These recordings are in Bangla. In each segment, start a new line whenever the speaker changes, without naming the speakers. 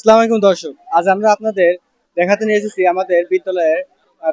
আসসালামু আলাইকুম দর্শক আজ আমরা আপনাদের দেখাতে নিয়ে এসেছি আমাদের বিদ্যালয়ের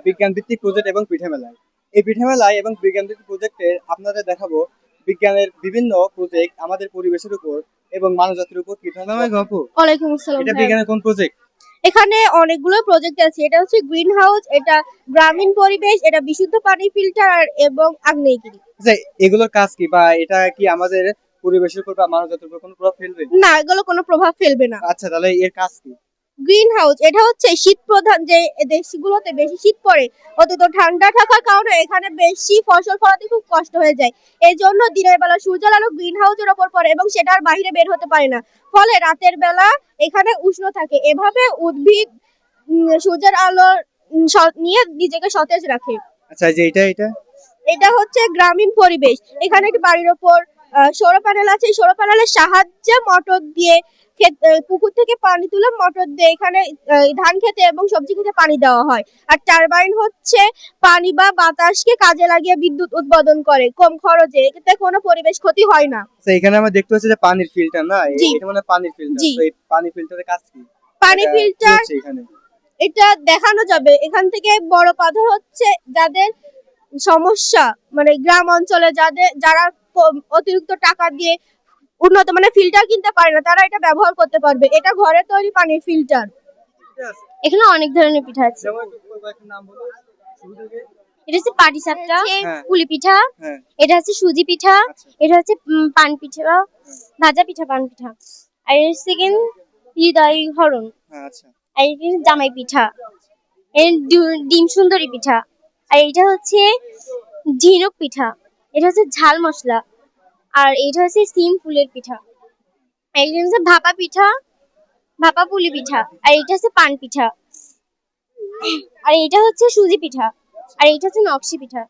বিজ্ঞান ভিত্তিক প্রজেক্ট এবং পিঠে মেলায়। এই পিঠে মেলায় এবং বিজ্ঞান ভিত্তিক প্রজেক্টে আপনাদের দেখাবো বিজ্ঞানের বিভিন্ন প্রজেক্ট আমাদের পরিবেশের উপর এবং মানব জাতির উপর কি ধরনের আপু।
ওয়ালাইকুম আসসালাম
এটা
হ্যাঁ।
বিজ্ঞানের কোন প্রজেক্ট
এখানে অনেকগুলো প্রজেক্ট আছে এটা হচ্ছে গ্রিন হাউস এটা গ্রামীণ পরিবেশ এটা বিশুদ্ধ পানি ফিল্টার এবং আগ্নেয়গিরি।
আচ্ছা এগুলোর কাজ কি বা এটা কি আমাদের পরিবেশের উপর বা মানব জাতির উপর কোনো প্রভাব ফেলবে?
না এগুলো কোনো প্রভাব ফেলবে না।
আচ্ছা তাহলে এর কাজ কি?
গ্রিন হাউস এটা হচ্ছে শীত প্রধান যে দেশগুলোতে বেশি শীত পড়ে অন্তত ঠান্ডা থাকার কারণে এখানে বেশি ফসল ফলাতে খুব কষ্ট হয়ে যায়। এই জন্য দিনের বেলা সূর্যের আলো গ্রিন হাউসের ওপর পড়ে এবং সেটা আর বাইরে বের হতে পারে না। ফলে রাতের বেলা এখানে উষ্ণ থাকে। এভাবে উদ্ভিদ সূর্যের আলো নিয়ে নিজেকে সতেজ রাখে।
আচ্ছা যে এটা এটা?
এটা হচ্ছে গ্রামীণ পরিবেশ। এখানে একটি বাড়ির ওপর সৌর প্যানেল আছে। সৌর প্যানেলের সাহায্যে মোটর দিয়ে পুকুর থেকে পানি তুলে মোটর দিয়ে এখানে ধান খেতে এবং সবজি খেতে পানি দেওয়া হয়। আর টারবাইন হচ্ছে পানি বা বাতাসকে কাজে লাগিয়ে বিদ্যুৎ উৎপাদন করে কম খরচে। এতে কোনো পরিবেশ ক্ষতি হয় না।
আচ্ছা এখানে আমরা দেখতে পাচ্ছি যে পানির ফিল্টার না। এটা মানে পানির ফিল্টার তো এই পানি ফিল্টারের কাজ কি?
পানি ফিল্টার এটা দেখানো যাবে। এখান থেকে বড় পাথর হচ্ছে যাদের সমস্যা মানে গ্রাম অঞ্চলে যাদের যারা অতিরিক্ত টাকা দিয়ে উন্নত মানে ফিল্টার কিনতে পারে না তারা এটা ব্যবহার করতে পারবে। এটা ঘরে তৈরি পানির ফিল্টার এখানে অনেক ধরনের পিঠা আছে।
এটা হচ্ছে পাটি সাপটা
হ্যাঁ।
পুলি পিঠা।
হ্যাঁ।
এটা হচ্ছে সুজি পিঠা।
আচ্ছা।
এটা হচ্ছে পান পিঠা ভাজা পিঠা পান পিঠা। আর এর সেকেন্ড হৃদয় হরণ।
হ্যাঁ আচ্ছা।
আর এটা হচ্ছে জামাই পিঠা। এর ডিম সুন্দরী পিঠা। আর এটা হচ্ছে ঝিনুক পিঠা। এটা হচ্ছে ঝাল মশলা। আর এটা হচ্ছে সিম ফুলের পিঠা। এটা হচ্ছে ভাপা পিঠা ভাপা পুলি পিঠা আর এটা হচ্ছে পান পিঠা। আর এটা হচ্ছে সুজি পিঠা আর এটা হচ্ছে নকশি পিঠা।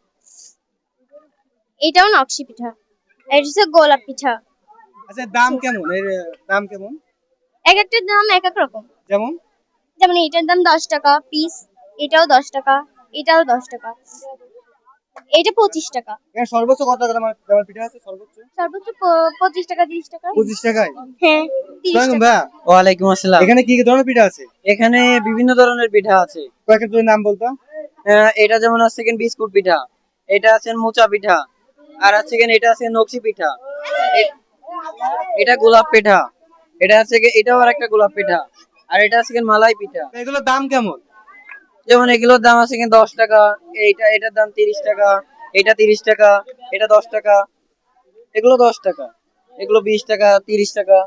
এটাও নকশি পিঠা। আর এটা হচ্ছে গোলাপ পিঠা।
আচ্ছা দাম কেমন? এর দাম কেমন?
এক একটার দাম এক এক রকম।
যেমন?
যেমন এটার দাম দশ টাকা পিস এটাও দশ টাকা এটাও দশ টাকা। এটা পঁচিশ টাকা।
সর্বোচ্চ কত টাকা পিঠা আছে? সর্বোচ্চ?
সর্বোচ্চ পঁচিশ টাকা তিরিশ টাকা।
পঁচিশ টাকায়?
হ্যাঁ তিরিশ
আসসালামু
টাকা।
ভাইয়া
ওয়ালাইকুম আসসালাম।
এখানে কি কি ধরনের পিঠা আছে?
এখানে বিভিন্ন ধরনের পিঠা আছে।
কয়েকটা নাম বলতো।
আহ, এটা যেমন আছে বিস্কুট পিঠা এটা আছে মোচা পিঠা আর আছে এটা আছে নকশি পিঠা। এটা গোলাপ পিঠা এটা আছে এটাও আর একটা গোলাপ পিঠা আর এটা আছে মালাই পিঠা।
এগুলোর দাম কেমন?
যেমন এগুলোর দাম আছে কি দশ টাকা এইটা এটার দাম তিরিশ টাকা এটা তিরিশ টাকা এটা দশ টাকা এগুলো দশ টাকা এগুলো বিশ টাকা তিরিশ টাকা।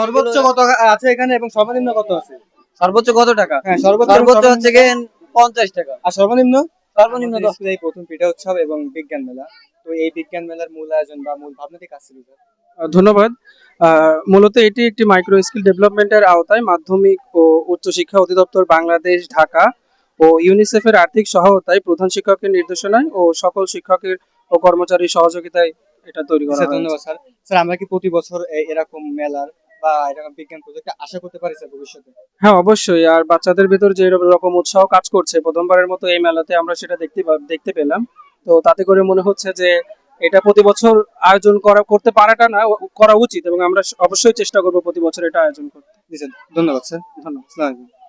সর্বোচ্চ কত আছে এখানে এবং সর্বনিম্ন কত আছে?
সর্বোচ্চ কত টাকা?
হ্যাঁ সর্বোচ্চ
হচ্ছে পঞ্চাশ টাকা।
আর সর্বনিম্ন?
সর্বনিম্ন দশ।
এই প্রথম পিঠা উৎসব এবং বিজ্ঞান মেলা। তো এই বিজ্ঞান মেলার মূল আয়োজন বা মূল ভাবনাটি কাজ ছিল
ধন্যবাদ। মূলত এটি একটি মাইক্রো স্কিল ডেভেলপমেন্টের আওতায় মাধ্যমিক ও উচ্চশিক্ষা অধিদপ্তর বাংলাদেশ ঢাকা ও ইউনিসেফের আর্থিক সহায়তায় প্রধান শিক্ষকের নির্দেশনায় ও সকল শিক্ষকের ও কর্মচারীর সহযোগিতায় এটা তৈরি করা।
ধন্যবাদ স্যার। স্যার আমরা কি প্রতি বছর এরকম মেলার বা এরকম বিজ্ঞান প্রজেক্ট আশা করতে পারি স্যার ভবিষ্যতে?
হ্যাঁ অবশ্যই। আর বাচ্চাদের ভেতর যে রকম উৎসাহ কাজ করছে প্রথমবারের মতো এই মেলাতে আমরা সেটা দেখতে দেখতে পেলাম। তো তাতে করে মনে হচ্ছে যে এটা প্রতি বছর আয়োজন করা করতে পারাটা না করা উচিত এবং আমরা অবশ্যই চেষ্টা করব প্রতি বছর এটা আয়োজন করতে।
ধন্যবাদ স্যার।
ধন্যবাদ।